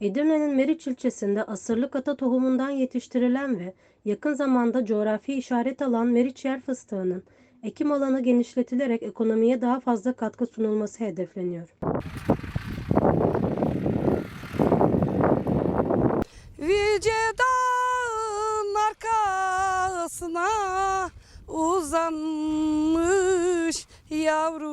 Edirne'nin Meriç ilçesinde asırlık ata tohumundan yetiştirilen ve yakın zamanda coğrafi işaret alan Meriç yer fıstığının ekim alanı genişletilerek ekonomiye daha fazla katkı sunulması hedefleniyor. Yüce dağın arkasına uzanmış yavrum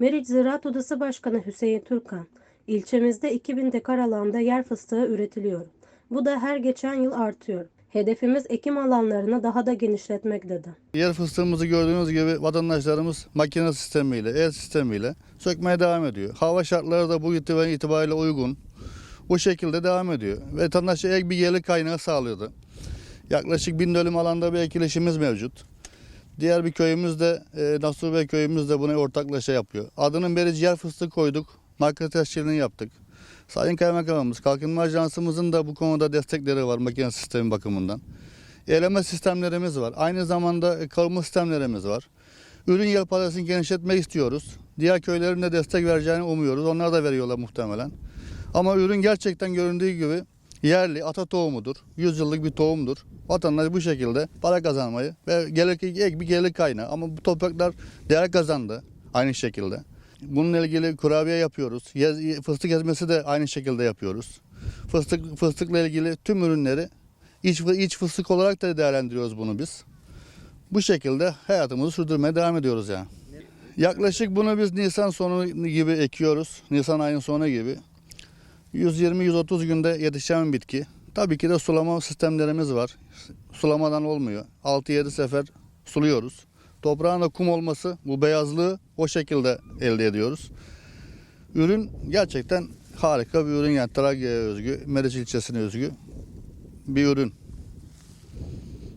Meriç Ziraat Odası Başkanı Hüseyin Türkan, ilçemizde 2000 dekar alanda yer fıstığı üretiliyor. Bu da her geçen yıl artıyor. Hedefimiz ekim alanlarını daha da genişletmek dedi. Yer fıstığımızı gördüğünüz gibi vatandaşlarımız makine sistemiyle, el sistemiyle sökmeye devam ediyor. Hava şartları da bu itibar- itibariyle uygun. Bu şekilde devam ediyor. Vatandaşa ek bir gelir kaynağı sağlıyordu. Yaklaşık bin dönüm alanda bir ekilişimiz mevcut. Diğer bir köyümüz de, e, Nasuh Bey köyümüz de buna ortaklaşa yapıyor. Adının beri yer fıstığı koyduk. Marka tescilini yaptık. Sayın Kaymakamımız, Kalkınma Ajansımızın da bu konuda destekleri var makine sistemi bakımından. Eleme sistemlerimiz var. Aynı zamanda e, kavurma sistemlerimiz var. Ürün yelpazesini genişletmek istiyoruz. Diğer köylerin de destek vereceğini umuyoruz. Onlar da veriyorlar muhtemelen. Ama ürün gerçekten göründüğü gibi yerli ata tohumudur. 100 yıllık bir tohumdur. Vatandaş bu şekilde para kazanmayı ve gelir, ek bir gelir kaynağı. Ama bu topraklar değer kazandı aynı şekilde. Bununla ilgili kurabiye yapıyoruz. Yez- Fıstık ezmesi de aynı şekilde yapıyoruz. Fıstık fıstıkla ilgili tüm ürünleri iç, iç fıstık olarak da değerlendiriyoruz bunu biz. Bu şekilde hayatımızı sürdürmeye devam ediyoruz yani. Yaklaşık bunu biz Nisan sonu gibi ekiyoruz. Nisan ayının sonu gibi. 120-130 günde yetişen bitki. Tabii ki de sulama sistemlerimiz var. Sulamadan olmuyor. 6-7 sefer suluyoruz. Toprağın da kum olması, bu beyazlığı o şekilde elde ediyoruz. Ürün gerçekten harika bir ürün yani Trakya'ya özgü, Meriç ilçesine özgü bir ürün.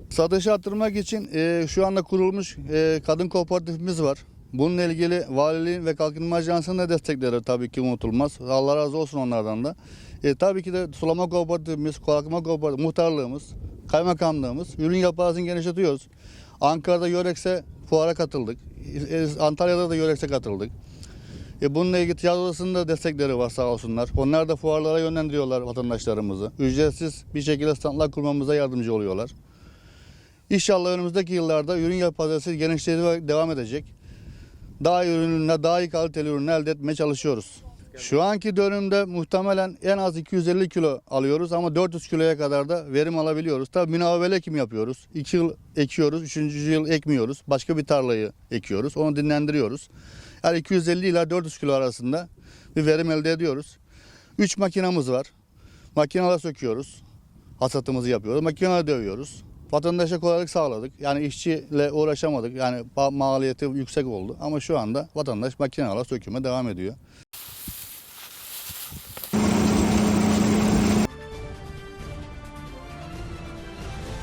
Satışı arttırmak için e, şu anda kurulmuş e, kadın kooperatifimiz var. Bununla ilgili valiliğin ve kalkınma ajansının da destekleri tabii ki unutulmaz. Allah razı olsun onlardan da. E, tabii ki de sulama kooperatifimiz, kalkınma kooperatif, muhtarlığımız, kaymakamlığımız ürün yapısını genişletiyoruz. Ankara'da Yörex'e fuara katıldık. E, Antalya'da da Yörex'e katıldık. E bununla ilgili ticaret odasının da destekleri var sağ olsunlar. Onlar da fuarlara yönlendiriyorlar vatandaşlarımızı. Ücretsiz bir şekilde standlar kurmamıza yardımcı oluyorlar. İnşallah önümüzdeki yıllarda ürün yelpazesi genişleyerek devam edecek. Daha iyi ürünler, daha iyi kaliteli ürünler elde etmeye çalışıyoruz. Şu anki dönümde muhtemelen en az 250 kilo alıyoruz ama 400 kiloya kadar da verim alabiliyoruz. Tabii münavvel ekim yapıyoruz. 2 yıl ekiyoruz, 3. yıl ekmiyoruz. Başka bir tarlayı ekiyoruz. Onu dinlendiriyoruz. Yani 250 ila 400 kilo arasında bir verim elde ediyoruz. 3 makinamız var. Makineler söküyoruz. Hasatımızı yapıyoruz. Makineler dövüyoruz. Vatandaşa kolaylık sağladık. Yani işçiyle uğraşamadık. Yani ma- maliyeti yüksek oldu. Ama şu anda vatandaş makinelerle söküme devam ediyor.